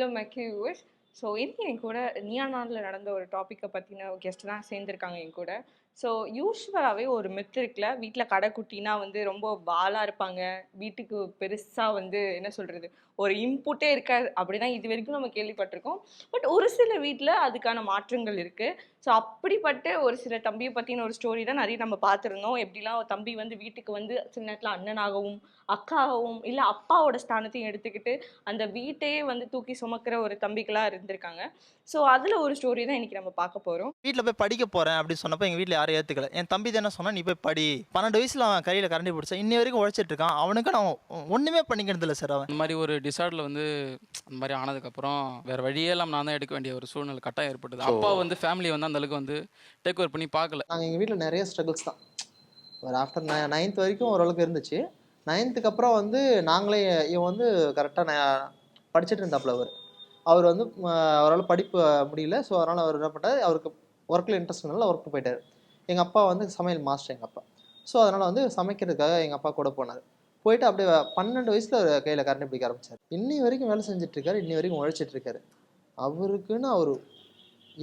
Hello மேக்கி use so இன்னைக்கு என் கூட நியானாவில் நடந்த ஒரு டாப்பிக்கை பற்றின கெஸ்ட் தான் சேர்ந்துருக்காங்க என் கூட. ஸோ யூஸ்வலாகவே ஒரு மித் இருக்குல்ல வீட்டில் கடைக்குட்டினா வந்து ரொம்ப வாலாக இருப்பாங்க. வீட்டுக்கு பெருசாக வந்து என்ன சொல்கிறது ஒரு இன்புட்டே இருக்காது. அப்படி தான் இது வரைக்கும் நம்ம கேள்விப்பட்டிருக்கோம். பட் ஒரு சில வீட்டில் அதுக்கான மாற்றங்கள் இருக்குது ஸோ அப்படிப்பட்ட ஒரு சில தம்பியை பற்றின ஒரு ஸ்டோரி தான் நிறைய நம்ம பார்த்துருந்தோம். எப்படிலாம் தம்பி வந்து வீட்டுக்கு வந்து சில நேரத்தில் அண்ணனாகவும் அக்காவும் இல்லை அப்பாவோட ஸ்தானத்தையும் எடுத்துக்கிட்டு அந்த வீட்டையே வந்து தூக்கி சுமக்கிற ஒரு தம்பிகளாக இருந்திருக்காங்க. ஸோ அதில் ஒரு ஸ்டோரி தான் இன்றைக்கி நம்ம பார்க்க போகிறோம் வீட்டில் போய் படிக்க போகிறேன் அப்படின்னு சொன்னப்போ எங்கள் வீட்டில் யாரும் ஏற்றுக்கல என் தம்பி தான் என்ன சொன்னா நீ போய் படி. பன்னெண்டு வயசில் அவன் கையில் கரண்டி பிடிச்சான். இன்னி வரைக்கும் உழைச்சிட்டு இருக்கான். அவனுக்கு நான் ஒன்றுமே பண்ணிக்கிறது இல்லை சார் அவன். அந்த மாதிரி ஒரு டிசார்டில் வந்து அந்த மாதிரி ஆனதுக்கப்புறம் வேறு வழியே இல்லாமல் நான் தான் எடுக்க வேண்டிய ஒரு சூழ்நிலை கட்டாயம் ஏற்பட்டது. அப்பா வந்து ஃபேமிலி வந்து அந்த அளவுக்கு வந்து டேக் ஓவர் பண்ணி பார்க்கல. நாங்கள் எங்கள் வீட்டில் நிறைய ஸ்ட்ரகிள்ஸ் தான். ஒரு ஆஃப்டர் நைன்த் வரைக்கும் ஓரளவுக்கு இருந்துச்சு. நைன்த்துக்கு அப்புறம் வந்து நாங்களே இவன் வந்து கரெக்டாக படிச்சுட்டு இருந்தாப்புல அவர். அவர் வந்து அவரால் படிப்பு முடியல. ஸோ அதனால் அவர் என்ன பண்ணார் அவருக்கு ஒர்க்கில் இன்ட்ரெஸ்ட் இருந்தாலும் ஒர்க்கு போயிட்டார். எங்கள் அப்பா வந்து சமையல் மாஸ்டர் எங்கள் அப்பா. ஸோ அதனால் வந்து சமைக்கிறதுக்காக எங்கள் அப்பா கூட போனார். போயிட்டு அப்படியே பன்னெண்டு வயசில் அவர் கையில் கரண்ட் பிடிக்க ஆரம்பித்தார் இன்னி வரைக்கும் வேலை செஞ்சுட்டு இன்னி வரைக்கும் உழைச்சிட்ருக்காரு. அவருக்குன்னு அவர்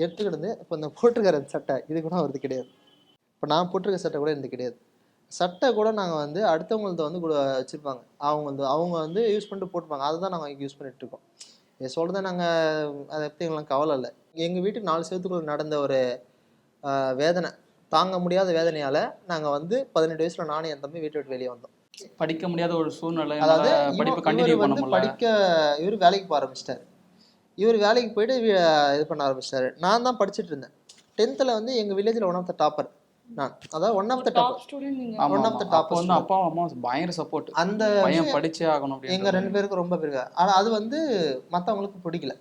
எடுத்துக்கிட்டு இப்போ இந்த போட்டிருக்காரு அந்த சட்டை இது கூட அவரது கிடையாது. இப்போ நான் போட்டிருக்க சட்டை கூட எனக்கு கிடையாது. சட்டை கூட நாங்கள் வந்து அடுத்தவங்கள்ட்ட வந்து கூட வச்சுருப்பாங்க. அவங்க வந்து அவங்க வந்து யூஸ் பண்ணிட்டு போட்டுப்பாங்க. அதை தான் நாங்கள் யூஸ் பண்ணிட்டு இருக்கோம் இதை சொல்கிறத நாங்கள் அதை பற்றி எங்களுக்கு கவலை இல்லை. எங்கள் வீட்டுக்கு நாலு செவத்துக்குள்ள நடந்த ஒரு வேதனை. தாங்க முடியாத வேதனையால் நாங்கள் வந்து பதினெட்டு வயசில் நானும் என் தம்பி வீட்டை விட்டு வெளியே வந்தோம். படிக்க முடியாத ஒரு சூழ்நிலை அதாவது படிப்பு இவர் கண்டினியூ பண்ண வந்து முடியல படிக்க இவர் வேலைக்கு போக ஆரம்பிச்சிட்டாரு. இவர் வேலைக்கு போயிட்டு இது பண்ண ஆரம்பிச்சிட்டாரு. நான் தான் படிச்சுட்டு இருந்தேன். டென்த்தில் வந்து எங்கள் வில்லேஜில் ஒன் ஆஃப் த டாப்பர் நான் அதாவது ஒன் ஆஃப் த டாப் ஆமா. the top அப்போ வந்து. அப்பா அம்மா பயங்கர சப்போர்ட் அந்த பையன் படிச்சே ஆகணும் எங்க ரெண்டு பேருக்கும் ரொம்ப பிடிக்கல ஆனா அது வந்து மத்தவங்களுக்கு பிடிக்கல.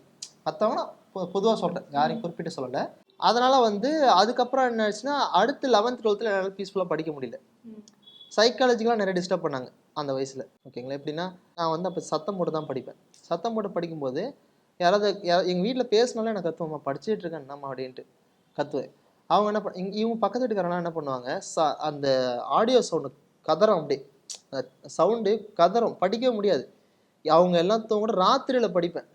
மத்தவங்க பொ- பொதுவா சொல்றேன். யாரையும் குறிப்பிட்டு சொல்லல. அதனால வந்து அதுக்கப்புறம் என்ன ஆச்சுன்னா அடுத்து லெவன்த் டுவெல்த்தில் என்னால் பீஸ்ஃபுல்லாக படிக்க முடியல. சைக்காலஜிக்கலாக நிறைய டிஸ்டர்ப் பண்ணாங்க அந்த வயசுல. ஓகேங்களா எப்படின்னா நான் வந்து அப்போ சத்தம் போட்டு தான் படிப்பேன். சத்தம் போட்டு படிக்கும்போது யாராவது யா- எங்க வீட்டில் பேசினாலும் எனக்கு கத்துவோம்மா படிச்சுட்டு இருக்கேன் என்னம்மா? அப்படின்ட்டு கத்துவேன். அவங்க என்ன பண்ண இங்க- இவங்க பக்கத்து வீட்டுக்காரங்க என்ன பண்ணுவாங்க ச- அந்த ஆடியோ சவுண்டு கதறம் அப்படியே. சவுண்டு கதறம். படிக்கவே முடியாது. அவங்க எல்லாம் தூங்குற ராத்திரியில் படிப்பேன்.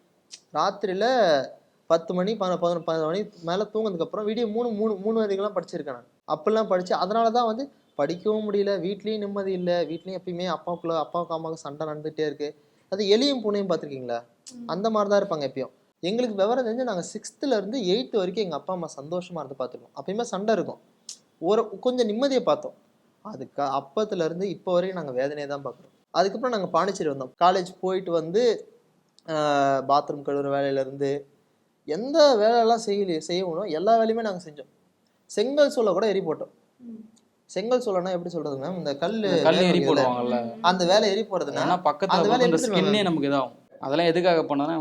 ராத்திரியில் பத்து மணி பத பதினொன்று பதினொரு மணி மேலே தூங்கினதுக்கப்புறம் வீடியோ மூணு மூணு மூணு வரைக்கும்லாம் படிச்சிருக்கேன் நான். அப்படிலாம் படித்து அதனால தான் வந்து படிக்கவும் முடியல வீட்லேயும் நிம்மதி இல்லை வீட்லேயும் எப்பயுமே அப்பாவுக்குள்ள அப்பாவுக்கு அம்மாவுக்கு சண்டை நடந்துகிட்டே இருக்கு. அது எலியும் பூனையும் பார்த்துருக்கீங்களா? அந்த மாதிரி தான் இருப்பாங்க எப்பயும். எங்களுக்கு விவரம் தெரிஞ்சு நாங்கள் சிக்ஸ்த்துல இருந்து எயித்து வரைக்கும் எங்கள் அப்பா அம்மா சந்தோஷமா இருந்து பார்த்துருக்கோம் அப்பயுமே சண்டை இருக்கும். ஒரு கொஞ்சம் நிம்மதியை பார்த்தோம். அதுக்கு அப்பத்துல இருந்து இப்போ வரைக்கும் நாங்கள் வேதனையை தான் பார்க்குறோம். அதுக்கப்புறம் நாங்கள் பாண்டிச்சேரி வந்தோம். காலேஜ் போயிட்டு வந்து பாத்ரூம் கழுவுற வேலையிலேருந்து எந்த வேலையெல்லாம் செய்ய செய்யணும் எல்லா வேலையுமே நாங்கள் செஞ்சோம். செங்கல் சூளை கூட எரி போட்டோம். செங்கல் சூளைனா எப்படி சொல்றது மேம் இந்த கல் கல் எரி போடுவாங்கல்ல. அந்த வேலை எரி அந்த பக்கத்துல வேலை எப்படி ஸ்கின்னே நமக்கு இதாகும். அதெல்லாம் எதுக்காக பண்ணா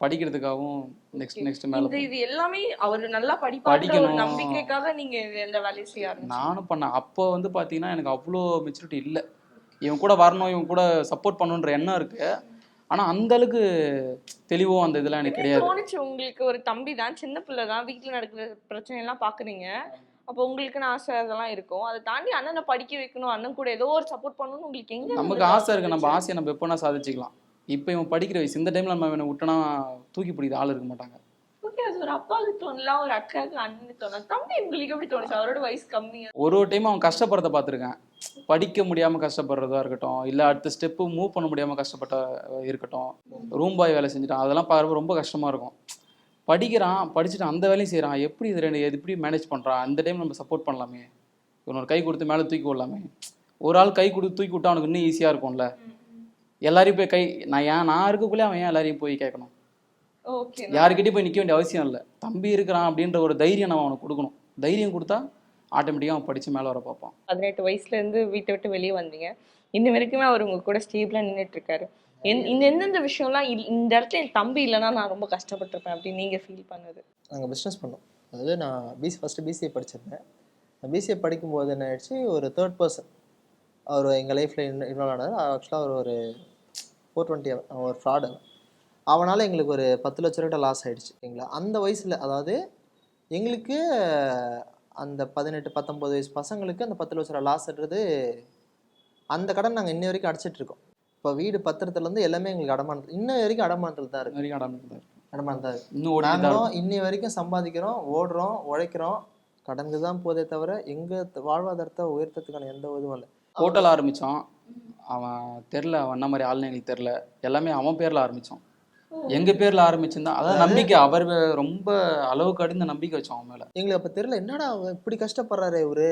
படிக்கிறதுக்காகவும் நெக்ஸ்ட் நெக்ஸ்ட் மேல இது எல்லாமே அவர் நல்லா ஒரு படிக்கணும். நம்பிக்கைக்காக நீங்க இந்த வேலையை செய்ய. நானும் பண்ணேன். அப்போ வந்து பார்த்தீங்கன்னா எனக்கு அவ்வளோ மெச்சூரிட்டி இல்லை. இவன் கூட வரணும் இவன் கூட சப்போர்ட் பண்ணணுன்ற எண்ணம் இருக்கு. ஆனா அந்த அளவுக்கு தெளிவோ அந்த இதெல்லாம் எனக்கு கிடையாது. தோணுச்சு உங்களுக்கு ஒரு தம்பி தான் சின்ன பிள்ளை தான் வீட்டுல நடக்கிற பிரச்சனை எல்லாம் பாக்குறீங்க. அப்போ உங்களுக்குன்னு ஆசை அதெல்லாம் இருக்கும். அதை தாண்டி அண்ணனை படிக்க வைக்கணும் அண்ணன் கூட ஏதோ ஒரு சப்போர்ட் பண்ணணும்னு உங்களுக்கு எங்க நமக்கு ஆசை இருக்கு. நம்ம ஆசையை நம்ம எப்போனா சாதிச்சுக்கலாம். இப்போ இவன் படிக்கிற வயசு இந்த டைம்ல நம்ம இவனை விட்டோன்னா தூக்கி பிடிக்கிற ஆள் இருக்க மாட்டாங்க. ஒரு அப்பாவுக்கு தோணலாம் ஒரு அக்காவுக்கு அண்ணனுக்கு தோணலாம். தம்பி உங்களுக்கு எப்படி தோணுச்சு? அவரோட வயசு கம்மியா? ஒரு ஒரு டைம் அவன் கஷ்டப்படுறத பார்த்துருக்கேன். படிக்க முடியாம கஷ்டப்படுறதா இருக்கட்டும் இல்ல அடுத்த ஸ்டெப்பு மூவ் பண்ண முடியாம கஷ்டப்பட்ட இருக்கட்டும். ரூம் பாய் வேலை செஞ்சுட்டான். அதெல்லாம் பார்க்குறப்ப ரொம்ப கஷ்டமா இருக்கும். படிக்கிறான் படிச்சுட்டு அந்த வேலையும் செய்றான். எப்படி இது ரெண்டு எப்படி மேனேஜ் பண்றான்? அந்த டைம் நம்ம சப்போர்ட் பண்ணலாமே. இவனோட கை கொடுத்து மேலே தூக்கி விடலாமே ஒரு ஆள் கை கொடுத்து தூக்கி விட்டா அவனுக்கு இன்னும் ஈஸியா இருக்கும்ல. எல்லாரையும் போய் கை நான் ஏன் நான் இருக்கக்குள்ளே அவன் ஏன் எல்லாரையும் போய் கேட்கணும்? ஓகே யாருக்கிட்டையும் போய் நிற்க வேண்டிய அவசியம் இல்லை. தம்பி இருக்கிறான் அப்படின்ற ஒரு தைரியம் நம்ம அவனுக்கு கொடுக்கணும். தைரியம் கொடுத்தா ஆட்டோமேட்டிக்காக அவன் படிச்சு மேலே வர பார்ப்பான். பதினெட்டு வயசுல இருந்து வீட்டை விட்டு வெளியே வந்தீங்க. இன்ன வரைக்குமே அவர் உங்க கூட ஸ்டேபிளா நின்னுட்டு இருக்காரு இந்த எந்தெந்த விஷயம்லாம் இந்த இடத்துல என் தம்பி இல்லைன்னா நான் ரொம்ப கஷ்டப்பட்டிருப்பேன் அப்படின்னு நீங்க ஃபீல் பண்ணது? நாங்கள் பிஸ்னஸ் பண்ணோம். அதாவது நான் பிசி ஃபஸ்ட்டு பிசிஏ படிச்சிருந்தேன். நான் பிசிஏ படிக்கும்போது என்ன ஆயிடுச்சு ஒரு தேர்ட் பர்சன் அவர் எங்கள் லைஃப்பில் இன்வால்வ் ஆனார். ஆக்சுவலாக அவர் ஒரு ஃபோர் டுவெண்ட்டி அவன் ஒரு ஃப்ராடு அவனால் எங்களுக்கு ஒரு பத்து லட்ச ரூபா லாஸ் ஆயிடுச்சு ஓகேங்களா அந்த வயசில் அதாவது எங்களுக்கு அந்த பதினெட்டு பத்தொம்பது வயசு பசங்களுக்கு அந்த பத்து லட்ச ரூபா லாஸ்ன்றது அந்த கடன் நாங்கள் இன்ன வரைக்கும் அடைச்சிட்டு இருக்கோம் இப்போ வீடு பத்திரத்துலேருந்து எல்லாமே எங்களுக்கு அடமானது இன்ன வரைக்கும் அடமானத்தில் தான் இருக்குது வரைக்கும் அடம் இடமா இருந்தாரு இன்னும் ஓடிட்டு தான் இருக்கும். நாங்களும் இன்னி வரைக்கும் சம்பாதிக்கிறோம் ஓடுறோம் உழைக்கிறோம். கடந்து தான் போதே தவிர எங்க வாழ்வாதாரத்தை உயர்த்தத்துக்கான எந்த இதுவும் இல்லை. ஹோட்டல் ஆரம்பிச்சோம் அவன் தெரில அவன் என்ன மாதிரி ஆளுன்னு எங்களுக்கு தெரில எல்லாமே அவன் பேர்ல ஆரம்பிச்சோம் எங்க பேர்ல ஆரம்பிச்சிருந்தா அதான் நம்பிக்கை அவர் ரொம்ப அளவுக்கு அடுத்த நம்பிக்கை வச்சோம் அவன் மேல. எங்களுக்கு அப்ப தெரியல என்னடா இப்படி கஷ்டப்படுறாரு இவரு?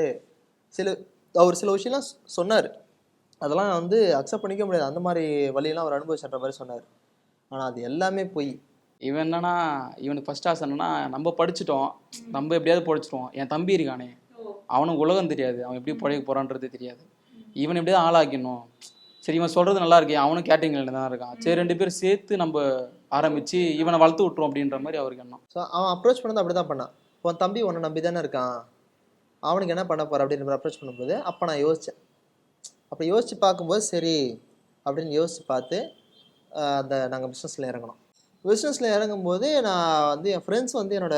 சில அவர் சில விஷயம்லாம் சொன்னாரு. அதெல்லாம் வந்து அக்செப்ட் பண்ணிக்க முடியாது. அந்த மாதிரி வழியெல்லாம் அவர் அனுபவிச்சுன்ற மாதிரி சொன்னார். ஆனா அது எல்லாமே பொய். இவன் என்னன்னா இவனுக்கு ஃபர்ஸ்ட் ஆசை என்னன்னா நம்ம படிச்சிட்டோம். நம்ம எப்படியாவது படிச்சிருவோம் என் தம்பி இருக்கானே. அவனுக்கு உலகம் தெரியாது. அவன் எப்படி பழைக்க போறான்றது தெரியாது. இவன் எப்படியாவது ஆளாக்கணும் சரி இவன் சொல்றது நல்லா இருக்கு அவனும் கேட்டரிங்ல தான் இருக்கான். சரி ரெண்டு பேரும் சேர்த்து நம்ம ஆரம்பிச்சு இவனை வளர்த்து விட்டுரும் அப்படின்ற மாதிரி அவருக்கு எண்ணம். ஸோ அவன் அப்ரோச் பண்ணது அப்படி தான் பண்ணான் உன் தம்பி உன்னை நம்பி தானே இருக்கான். அவனுக்கு என்ன பண்ண போற அப்படின்ற அப்ரோச் பண்ணும்போது அப்போ நான் யோசித்தேன் அப்போ யோசித்து பார்க்கும்போது சரி அப்படின்னு யோசித்து பார்த்து அந்த நாங்கள் பிஸ்னஸில் இறங்கணும் பிஸ்னஸில் இறங்கும்போது நான் வந்து என் ஃப்ரெண்ட்ஸ் வந்து என்னோட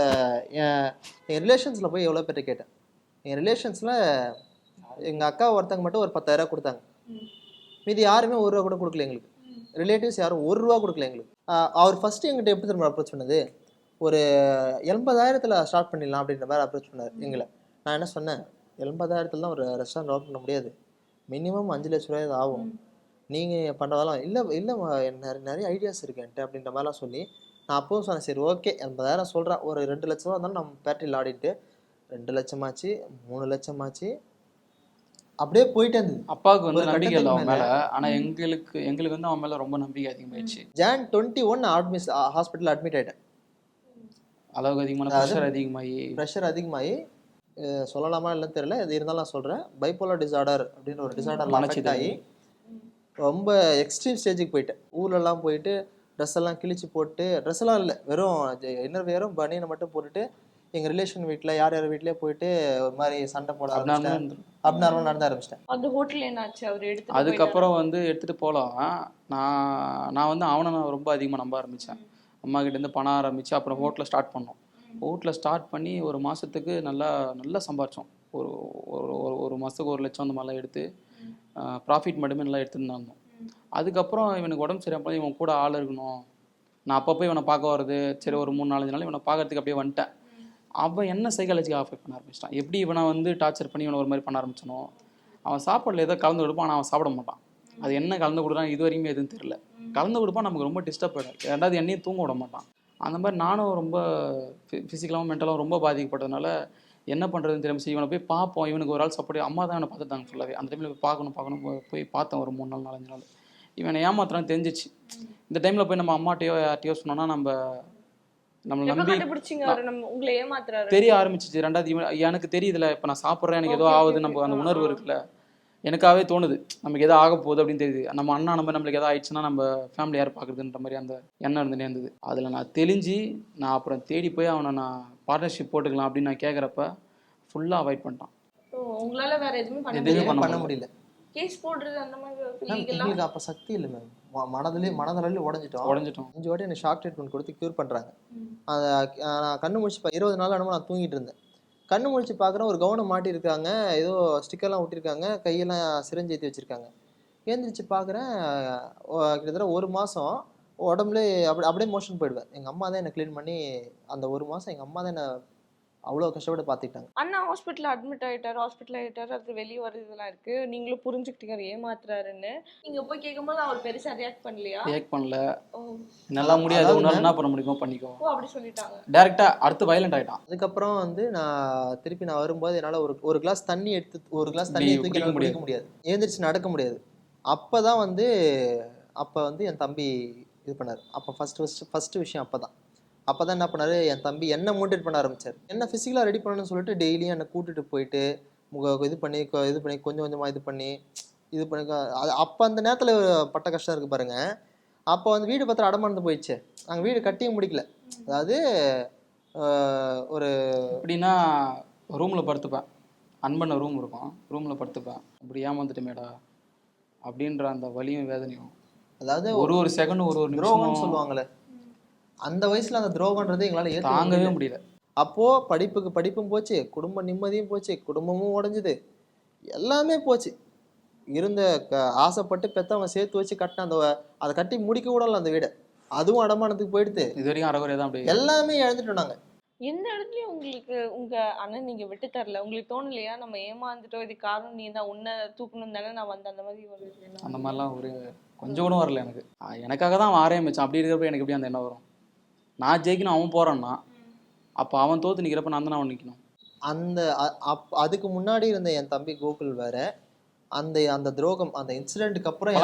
என் என் ரிலேஷன்ஸில் போய் எவ்வளோ பேர்ட்ட கேட்டேன். என் ரிலேஷன்ஸில் எங்கள் அக்கா ஒருத்தங்க மட்டும் ஒரு பத்தாயிரம் கொடுத்தாங்க. மீதி யாருமே ஒரு ரூபா கூட கொடுக்கல எங்களுக்கு. ரிலேட்டிவ்ஸ் யாரும் ஒரு ரூபா கொடுக்கல எங்களுக்கு. அவர் ஃபஸ்ட்டு எங்கிட்ட எப்படி திரும்ப அப்ரோச் பண்ணது? ஒரு எண்பதாயிரத்தில் ஸ்டார்ட் பண்ணிடலாம் அப்படின்ற மாதிரி அப்ரோச் பண்ணார் எங்களை. நான் என்ன சொன்னேன்? எண்பதாயிரத்தில் தான் ஒரு ரெஸ்டாரண்ட் ஓப்பன் பண்ண முடியாது. மினிமம் அஞ்சு லட்ச ரூபாய் ஆகும். நீங்கள் பண்ணுறதெல்லாம் இல்லை இல்லை நிறைய நிறைய ஐடியாஸ் இருக்கு என்கிட்ட அப்படின்ற மாதிரிலாம் சொல்லி நான் அப்பவும் சொன்னேன் சரி ஓகே எண்பதாயிரம் சொல்கிறேன் ஒரு ரெண்டு லட்ச ரூபா இருந்தாலும் நம்ம பேட்டரியில் ஆடிட்டு ரெண்டு லட்சமாச்சு மூணு லட்சமாச்சு அப்படியே போயிட்டே இருந்தது அப்பாவுக்கு வந்து நம்பிக்கை இல்லை அவன் மேல. ஆனா எங்களுக்கு எங்களுக்கு வந்து அவன் மேல ரொம்ப நம்பிக்கை அதிகமாயிடுச்சு. June twenty one admits hospital admit ஆகிட்டேன் அளவுக்கு அதிகமான ப்ரெஷர் அதிகமாகி ப்ரெஷர் அதிகமாகி சொல்லலாமா இல்லைன்னு தெரியல. இது இருந்தாலும் நான் சொல்கிறேன் பைப்போலர் டிசார்டர் அப்படின்னு ஒரு டிசார்டர் அஃபெக்ட். ஆகி ரொம்ப எக்ஸ்ட்ரீம் ஸ்டேஜுக்கு போயிட்டேன். ஊர்லலாம் போயிட்டு ட்ரெஸ் எல்லாம் கிழிச்சு போட்டு ட்ரெஸ் எல்லாம் இல்லை. வெறும் இன்னர் வேறும் பனியனை மட்டும் போட்டுட்டு எங்கள் ரிலேஷன் வீட்டில் யார் யார் வீட்லயே போயிட்டு ஒரு மாதிரி சண்டை போட ஆரம்பிச்சிட்டேன். அப்நார்மல் நடந்த ஆரம்பிச்சிட்டேன். அந்த ஹோட்டல் என்னாச்சு? அவர் எடுத்து அதுக்கப்புறம் வந்து எடுத்துட்டு போகலாம் நான் நான் வந்து அவனை நான் ரொம்ப அதிகமாக நம்ப ஆரம்பித்தேன் அம்மா கிட்டேருந்து பணம் ஆரம்பித்து அப்புறம் ஹோட்டலில் ஸ்டார்ட் பண்ணோம். ஹோட்டலில் ஸ்டார்ட் பண்ணி ஒரு மாதத்துக்கு நல்லா நல்லா சம்பாரிச்சோம். ஒரு ஒரு ஒரு- ஒரு மாதத்துக்கு ஒரு லட்சம் அந்த மாதிரிலாம் எடுத்து ப்ராஃபிட் மட்டுமே நல்லா எடுத்துட்டு தான் இருந்தோம் அதுக்கப்புறம் இவனுக்கு உடம்பு சரியாமல் இவன் கூட ஆள் இருக்கணும். நான் அப்பப்போ இவனை பார்க்க வர்றது சரி ஒரு மூணு நாலஞ்சு நாள் இவனை பார்க்கறதுக்கு அப்படியே வந்துட்டேன். அவன் என்ன சைக்காலஜிக்காக அஃபெக்ட் பண்ண ஆரம்பிச்சிட்டான்? எப்படி இவனை வந்து டார்ச்சர் பண்ணி இவனை ஒரு மாதிரி பண்ண ஆரம்பிச்சனோ? அவன் சாப்பாடில் ஏதோ கலந்து கொடுப்பான் ஆனால் அவன் சாப்பிட மாட்டான். அது என்ன கலந்து கொடுக்குறான் இது வரைக்கும் எதுவும் தெரியல. கலந்து கொடுப்பான் நமக்கு ரொம்ப டிஸ்டர்ப் ஆகிடும் ரெண்டாவது என்னையும் தூங்க விட மாட்டான். அந்த மாதிரி நானும் ரொம்ப ஃபிசிக்கலாகவும் மென்டலாகவும் ரொம்ப பாதிக்கப்பட்டதுனால என்ன பண்ணுறதுன்னு தெரியாமல் சரி இவனை போய் பார்ப்போம். இவனுக்கு ஒரு ஆள் சப்போர்ட் அம்மா தான் இவனை பார்த்துட்டாங்க ஃபுல்லாகவே அந்த டைமில் போய் பார்க்கணும் பார்க்கணும் போய் போய் பார்த்தேன் ஒரு மூணு நாள் நாலஞ்சு நாள். இவனை ஏமாத்துறான்னு தெரிஞ்சிச்சு. இந்த டைமில் போய் நம்ம அம்மாட்டையோ யார்ட்டையோ சொன்னோன்னா நம்ம நம்மளை நம்பி நம்ம தெரிய ஆரம்பிச்சிச்சு. ரெண்டாவது எனக்கு தெரியுதுல இப்போ நான் சாப்பிட்றேன் எனக்கு ஏதோ ஆகுது. நமக்கு அந்த உணர்வு. இருக்குல்ல. எனக்காகவே தோணுது. நமக்கு எதோ ஆக போகுது அப்படின்னு தெரியுது. நம்ம அண்ணா நம்ம நம்மளுக்கு எதோ ஆயிடுச்சுன்னா நம்ம ஃபேமிலி யார் பார்க்குறதுன்ற மாதிரி அந்த எண்ணம் இருந்துனே இருந்தது. அதில் நான் தெளிஞ்சு நான் அப்புறம் தேடி போய் அவனை நான் பார்ட்னர்ஷிப் போட்டுக்கலாம் அப்படின்னு நான் கேட்குறப்ப ஃபுல்லாக அவாய்ட் பண்ணிட்டான். உங்களால வேற எதுவுமே பண்ண முடியல? கேஸ் போடுறது அந்த மாதிரி அப்போ சக்தி இல்லை மேம் மனதிலே மனதளவில் உடஞ்சிட்டோம். உடஞ்சிட்டோம். அஞ்சு வாட்டி எனக்கு ஷாக் ட்ரீட்மெண்ட் கொடுத்து க்யூர் பண்ணுறாங்க. அதை நான் கண்ணு முழிச்சு பா- இருபது நாள் என்னமோ நான் தூங்கிட்டு இருந்தேன். கண்ணு முழிச்சு பார்க்குறேன் ஒரு கவனம் மாட்டியிருக்காங்க. ஏதோ ஸ்டிக்கர்லாம் ஒட்டியிருக்காங்க. கையெல்லாம் சிரஞ்சு ஏற்றி வச்சுருக்காங்க. ஏந்திரிச்சு பார்க்குறேன் கிட்டத்தட்ட ஒரு மாதம் உடம்புல அப்படி அப்படியே மோஷன் போயிடுவேன். எங்கள் அம்மா தான் என்னை க்ளீன் பண்ணி அந்த ஒரு மாதம் எங்கள் அம்மா தான் என்னை அவ்வளோ கஷ்டப்பட்டு பார்த்துக்கிட்டாங்க அண்ணா ஹாஸ்பிட்டல் அட்மிட் ஆயிட்டாரு ஹாஸ்பிட்டல் ஆயிட்டாரு அது வெளியே வர்றது இதெல்லாம் இருக்கு. நீங்களும் புரிஞ்சுக்கிட்டீங்க ஏமாத்துறாருன்னு. நீங்க போய் கேட்கும்போது அவர் பெருசா ரியாக்ட் பண்ணலையா? ரியாக்ட் பண்ணல. நல்லா முடியாது உன்னால என்ன பண்ண முடியுமோ பண்ணிக்கோ. ஓ அப்படி சொல்லிட்டாங்க. டேரெக்டாக அடுத்து வயலண்ட் ஆகிட்டான் அதுக்கப்புறம் வந்து நான் திருப்பி நான் வரும்போது என்னால் ஒரு ஒரு கிளாஸ் தண்ணி எடுத்து ஒரு கிளாஸ் தண்ணி தூக்கி குடிக்க குடிக்க முடியாது. ஏந்திரிச்சு நடக்க முடியாது. அப்போ தான் வந்து அப்போ வந்து என் தம்பி இது பண்ணார். அப்போ ஃபஸ்ட்டு ஃபஸ்ட்டு ஃபஸ்ட்டு விஷயம் அப்போ தான் அப்போ தான் என்ன பண்ணார்? என் தம்பி என்ன மோட்டிவேட் பண்ண ஆரம்பிச்சார். என்ன ஃபிசிக்கலாக ரெடி பண்ணணும்னு சொல்லிட்டு டெய்லியும் என்னை கூட்டிட்டு போயிட்டு முக இது பண்ணி இது பண்ணி கொஞ்சம் கொஞ்சமாக இது பண்ணி இது பண்ணி அது அப்போ அந்த நேரத்தில் பட்ட கஷ்டம் இருக்குது பாருங்க. அப்போ வந்து வீடு பத்திரம் அடமானது போயிடுச்சு. நாங்கள் வீடு கட்டியும் முடிக்கல. அதாவது ஒரு எப்படின்னா ரூமில் படுத்துப்பேன். அன்பண்ண ரூம் இருக்கும். ரூமில் படுத்துப்பேன். இப்படி ஏமாந்துட்டமேடா அப்படின்ற அந்த வலியும் வேதனையும். அதாவது ஒரு ஒரு செகண்ட் ஒரு ஒரு நிமிஷம் சொல்லுவாங்கல்ல அந்த வயசுல அந்த துரோகன்றது எங்களால தாங்கவே முடியல. முடியல. அப்போ படிப்புக்கு படிப்பும் போச்சு குடும்ப நிம்மதியும் போச்சு குடும்பமும் உடைஞ்சுது. எல்லாமே போச்சு. இருந்த க- ஆசைப்பட்டு பெத்தவங்க சேர்த்து வச்சு கட்டின அந்த அதை கட்டி முடிக்க கூடல அந்த வீடை. அதுவும் அடமானத்துக்கு போயிடுது இது வரைக்கும் அறகுறையாக தான் அப்படியே எல்லாமே இழந்துட்டோம் நாங்க. எந்த இடத்துலயும் உங்களுக்கு உங்க அண்ணன் நீங்க விட்டு தரல. உங்களுக்கு தோணலையா? நம்ம ஏமாந்துட்டோம் இது காரணம் நீ தான் உன்னை தூக்கணும் தானே நான் வந்து அந்த மாதிரி ஒரு எண்ணம் அந்த மாதிரிலாம் ஒரு கொஞ்சம் கூட வரல எனக்கு. எனக்காக தான் ஆரம்பிச்சான். அப்படி இருக்கிறப்ப எனக்கு எப்படி அந்த எண்ணம் வரும்? நான் ஜெயிக்கணும் அவன் போறான்னா அப்போ அவன் தோத்து நிற்கிறப்ப நான் தானே அவன் நிற்கணும் அந்த அப் அதுக்கு முன்னாடி இருந்த என் தம்பி கோகுல் வேற அந்த அந்த துரோகம் அந்த இன்சிடென்ட்க்கு அப்புறம்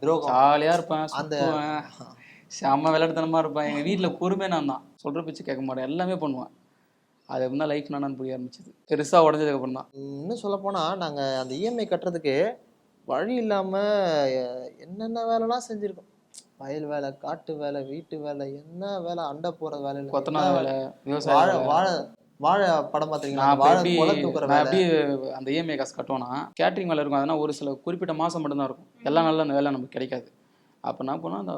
துரோகம். ஜாலியாக இருப்பேன் அந்த- செம்ம விளையாட்டுத்தனமா இருப்பேன். எங்கள் வீட்டில் பொறுமே நான் தான். சொல்கிற பேச்சு கேட்க மாட்டேன். எல்லாமே பண்ணுவேன். அது எப்படி தான் லைஃப் நான் புரிய ஆரம்பிச்சது. பெருசாக உடஞ்சதுக்கு அப்புறம் தான் இன்னும் சொல்ல போனா நாங்க அந்த இஎம்ஐ கட்டுறதுக்கு வழி இல்லாம அஹ், என்னென்ன வேலைலாம் செஞ்சிருக்கோம். வயல் வேலை காட்டு வேலை வீட்டு வேலை என்ன வேலை அண்டை போற வேலை கொத்தனார் வேலை வாழை. வாழை வாழை படம் வாழை எப்படி அந்த இஎம்ஐ காசு கட்டுவேன்னா கேட்ரிங் வேலை இருக்கும். அதனால் ஒரு சில குறிப்பிட்ட மாதம் மட்டும்தான் இருக்கும். எல்லா நாளில் அந்த வேலை நமக்கு கிடைக்காது. அப்போ என்ன போனால் அந்த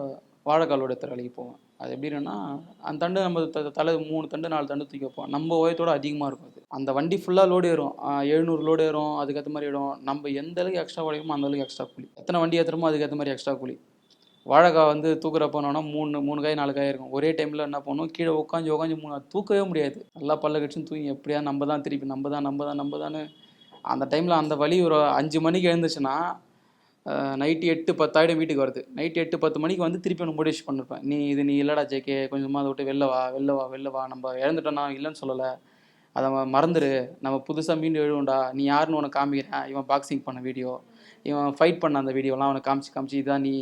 வாழைக்காலோட வேலைக்கு போவேன். அது எப்படின்னா அந்த தண்டு நம்ம தலை மூணு தண்டு நாலு தண்டு தூக்கி வைப்போம். நம்ம உயரத்தோட அதிகமாக இருக்கும் அது. அந்த வண்டி ஃபுல்லாக லோடு ஏறும். எழுநூறு லோடு ஏறும். அதுக்கேற்ற மாதிரி இடும் நம்ம எந்த அளவுக்கு எக்ஸ்ட்ரா உழைக்குமோ அந்த அளவுக்கு எக்ஸ்ட்ரா கூலி. எத்தனை வண்டி ஏற்றுறமோ அதுக்கேற்ற மாதிரி எக்ஸ்ட்ரா கூலி. வாழைக்காய் வந்து தூக்குறப்ப என்னன்னா மூணு மூணு காய் நாலு காய் இருக்கும். ஒரே டைமில் என்ன பண்ணும்? கீழே உட்காந்து உட்காந்து மூணு தூக்கவே முடியாது. நல்லா பல்ல கடிச்சுன்னு தூங்கி எப்படியா நம்ம தான் திருப்பி நம்ம தான் நம்ம தான் நம்ம தானே அந்த டைமில் அந்த வழி ஒரு அஞ்சு மணிக்கு எழுந்துச்சுன்னா நைட்டு எட்டு பத்தாயிரம் வீட்டுக்கு வருது நைட்டு எட்டு பத்து மணிக்கு வந்து திருப்பி ஒன்று மோட்டிவேஷன் பண்ணிருப்பேன். நீ இது நீ இல்லடா ஜேகே கொஞ்சமாக அதை விட்டு வெளில வா வெளில வா வெளில வா. நம்ம இழந்துட்டோம்னா இல்லைன்னு சொல்லலை. அதை மறந்துடு நம்ம புதுசாக மீண்டும் எழுவோம்டா. நீ யாருன்னு உனக்கு காமிக்கிறேன். இவன் பாக்ஸிங் பண்ண வீடியோ இவன் ஃபைட் பண்ண அந்த வீடியோலாம் அவனை காமிச்சு காமிச்சு இதான் நீ.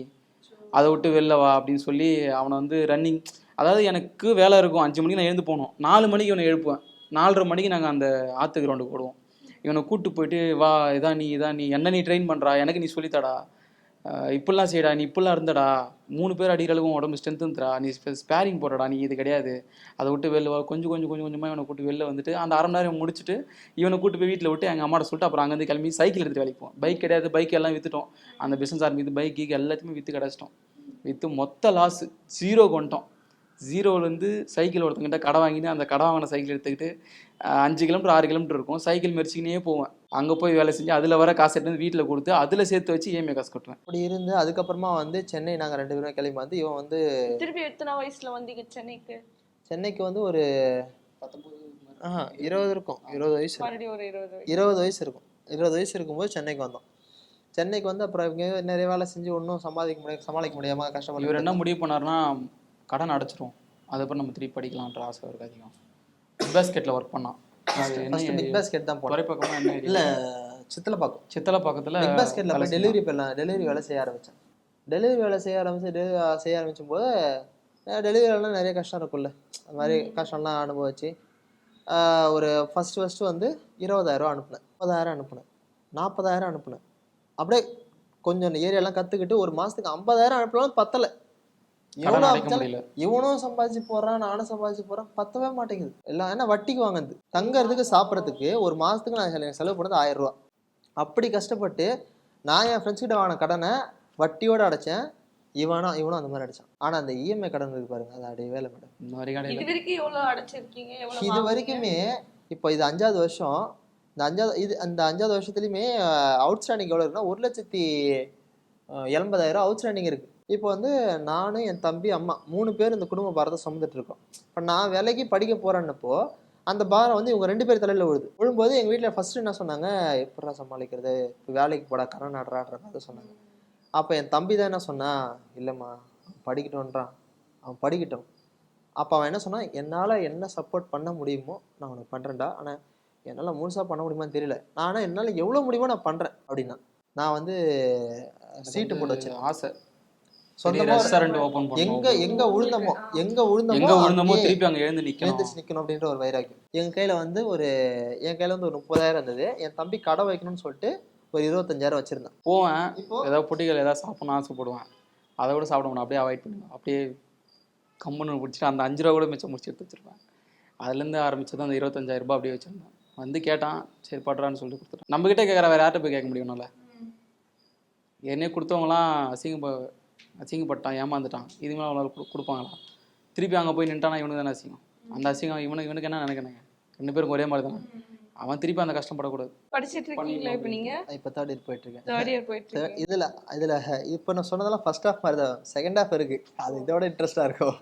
அதை விட்டு வெளில வா அப்படின்னு சொல்லி அவனை வந்து ரன்னிங் அதாவது எனக்கு வேலை இருக்கும். அஞ்சு மணிக்கு நான் எழுந்து போகணும். நாலு மணிக்கு இவனை எழுப்புவேன். நாலரை மணிக்கு நாங்கள் அந்த ஆற்று கிரவுண்டுக்கு ஓடுவோம் இவனை கூப்பிட்டு போயிட்டு வா இதான் நீ இதான் நீ. என்ன நீ ட்ரெயின் பண்ணுறா எனக்கு நீ சொல்லித்தடா இப்படிலாம் செய்யடா நீ இப்படிலாம் இருந்தடா. மூணு பேர் அடிக்கிற உடம்பு ஸ்ட்ரென்த் இருந்துடா நீ ஸ்பேரிங் போடுறடா நீ இது கிடையாது. அதை விட்டு வெளில வா. கொஞ்சம் கொஞ்சம் கொஞ்சம் கொஞ்சமாக இவனை கூட்டு வெளில வந்துட்டு அந்த அரை மணி நேரம் முடிச்சுட்டு இவனை கூட்டு போய் வீட்டில் விட்டு எங்கள் அம்மாட்ட சொல்லிட்டு அப்புறம் அங்கேருந்து கிளம்பி சைக்கிள் எடுத்துகிட்டு வேலைக்கு போவோம் பைக் கிடையாது பைக் எல்லாம் விற்றுட்டோம் அந்த பிஸ்னஸ் ஆரம்பித்து பைக் கீக் எல்லாத்தையுமே விற்று கிடச்சிட்டோம். விற்று மொத்த லாஸ் ஜீரோ கொண்டோம் ஜீரோலேருந்து சைக்கிள் ஒருத்தங்கிட்ட கடை வாங்கினு அந்த கடை வாங்கின சைக்கிள் எடுத்துக்கிட்டு அஞ்சு கிலோமீட்டர் ஆறு கிலோமீட்டர் இருக்கும். சைக்கிள் மெரிச்சிக்கினே போவேன். அங்கே போய் வேலை செஞ்சு அதில் வர காசு எடுத்து வந்து வீட்டில் கொடுத்து அதில் சேர்த்து வச்சு இஎம்ஐ காசு கட்டுவேன் அப்படி இருந்து அதுக்கப்புறமா வந்து சென்னை நாங்க ரெண்டு பேரும் கிளம்பி வந்து இவன் வந்து திருப்பி எத்தனை வயசுல வந்தீங்க சென்னைக்கு? சென்னைக்கு வந்து ஒரு ஆஹா இருபது இருக்கும். இருபது வயசு இருபது வயசு. இருபது வயசு இருக்கும். இருபது வயசு இருக்கும்போது சென்னைக்கு வந்தோம். சென்னைக்கு வந்து அப்புறம் இவங்க நிறைய வேலை செஞ்சு ஒன்றும் சமாளிக்க முடியாது சமாளிக்க முடியாம இவர் கஷ்டப்பட்டு என்ன முடிவு பண்ணாருன்னா கடன் அடைச்சிரும் அதுக்கப்புறம் நம்ம திருப்பி படிக்கலான்ற ஆசை அவருக்கு அதிகம். பாஸ்கெட்டில் ஒர்க் பண்ணான். ஃபர்ஸ்ட் பிக் பாஸ்கெட் தான் போனேன். துறைப்பக்கமாக என்ன இல்ல? சித்தலப்பாக்கம். சித்தலை பக்கத்தில் பிக் பாஸ்கெட்ல போய் டெலிவரி பண்ணலாம் டெலிவரி வேலை செய்ய ஆரம்பிச்சேன். டெலிவரி வேலை செய்ய ஆரம்பிச்சு டெலிவரி செய்ய ஆரம்பிச்சும் போது டெலிவரி வேலைலாம் நிறைய கஷ்டம் இருக்கும்ல. அது மாதிரி கஷ்டம்லாம் அனுபவிச்சு ஒரு ஃபர்ஸ்ட் ஃபர்ஸ்ட் வந்து இருபதாயிரம் அனுப்புனேன். முப்பதாயிரம் அனுப்புனேன். நாற்பதாயிரம் அனுப்புனேன். அப்படியே கொஞ்சம் ஏரியாலாம் கற்றுக்கிட்டு ஒரு மாதத்துக்கு ஐம்பதாயிரம் அனுப்பலாம் பத்தலை. அடைக்க முடியல. இவனும் சம்பாதிச்சு போறான் நானும் சம்பாதிச்சு போறேன் பத்தவே மாட்டேங்குது. எல்லாம் ஏன்னா வட்டிக்கு வாங்குது தங்கறதுக்கு சாப்பிட்றதுக்கு ஒரு மாசத்துக்கு நான் செலவு- பண்ணது ஆயிரம் ரூபா. அப்படி கஷ்டப்பட்டு நான் என் ஃப்ரெண்ட்ஸ் கிட்ட வாங்கின கடனை வட்டியோட அடைச்சேன். இவனும் இவனும் அந்த மாதிரி அடைச்சான். ஆனா அந்த இஎம்ஐ கடன் இருக்கு பாருங்க. அது அடையவே இல்லை மேடம் இந்த மாதிரி கடையில் இது வரைக்கும் இப்போ இது அஞ்சாவது வருஷம். இந்த அஞ்சாவது இது அந்த அஞ்சாவது வருஷத்துலையுமே அவுட் ஸ்டாண்டிங் எவ்வளோ இருக்குன்னா ஒரு லட்சத்தி எண்பதாயிரம் அவுட் ஸ்டாண்டிங் இருக்கு. இப்போ வந்து நானும் என் தம்பி அம்மா மூணு பேர் இந்த குடும்ப பாரத்தை சுமந்துட்டு இருக்கோம் இப்போ நான் வேலைக்கு படிக்க போறேன்னப்போ அந்த பாரம் வந்து இவங்க ரெண்டு பேர் தலையில விழுது. விழும்போது எங்க வீட்டில் ஃபர்ஸ்ட் என்ன சொன்னாங்க? எப்படா சமாளிக்கிறது? இப்போ வேலைக்கு போடா கடன் நாடுறான்ற மாதிரி சொன்னாங்க. அப்போ என் தம்பி தான் என்ன சொன்னா இல்லைம்மா அவன் படிக்கட்டும்ன்றான். அவன் படிக்கட்டும். அப்போ அவன் என்ன சொன்னான் என்னால் என்ன சப்போர்ட் பண்ண முடியுமோ நான் உனக்கு பண்ணுறேன்டா ஆனால் என்னால் முழுசாக பண்ண முடியுமான்னு தெரியல. நான் ஆனால் என்னால் எவ்வளோ முடியுமோ நான் பண்ணுறேன் அப்படின்னா நான் வந்து சீட்டு போட்டு வச்சேன் ஆசை. சொந்தமா ரெஸ்டாரண்ட் ஓப்பன் எங்க பண்ணுவோம். எங்க விழுந்தமோ எங்க விழுந்தமோ எங்க விழுந்தமோ அங்கேயே திருப்பி அங்க எழுந்து நிக்கணும். எழுந்திரிச்சு நிக்கணும் அப்படின்ற ஒரு வைராக்கியம். என் கையில வந்து ஒரு என் கையில வந்து ஒரு முப்பதாயிரம் இருந்தது. என் தம்பி கடை வைக்கணும்னு சொல்லிட்டு ஒரு இருபத்தஞ்சாயிரம் வச்சிருந்தேன். போவேன். இப்போ? ஏதாவது பொட்டிகள் ஏதாவது சாப்பிடணும் ஆசைப்படுவேன். அதை கூட சாப்பிட மாட்டேன். அப்படியே அவாய்ட் பண்ணுவேன். அப்படியே கம்முன்னு பிடிச்சிட்டு அந்த அஞ்சு ரூபா கூட மிச்சம் முடிச்சு எடுத்து வச்சிருப்பேன். அதுலேருந்து ஆரம்பிச்சது அந்த இருபத்தஞ்சாயிரம் ரூபாய் அப்படியே வச்சிருந்தேன். வந்து கேட்டான் சரி படுறான்னு சொல்லிட்டு கொடுத்துட்டேன். நம்ம கிட்ட கேட்குற வேற யார்கிட்ட போய் கேட்க முடியும்னால என்னையே கொடுத்தவங்களாம் அசிங்க அசிங்கப்பட்டான் ஏமாந்துட்டான். இது மேலே கொடு கொடுப்பாங்களா? திருப்பி அங்கே போய் நின்ட்டானா இவனுக்கு தானே அசிங்கம்? அந்த அசிங்கம் இவனுக்கு இவனுக்கு என்ன நினைக்கிறேங்க ரெண்டு பேரும் ஒரே மாதிரி தானே? அவன் திருப்பி அந்த கஷ்டப்படக்கூடாது. படிச்சிட்டு இருக்கீங்களா இப்போ நீங்க? இப்போ தேர்ட் இயர் போயிட்டு இருக்கேன். தேர்ட் இயர் போயிட்டு இதுல இதுல இப்போ நான் சொன்னதெல்லாம் ஃபர்ஸ்ட் ஹாஃப் மாதிரி தான் செகண்ட் ஹாஃப் இருக்கு. அது இதோட இன்ட்ரெஸ்டா இருக்கும்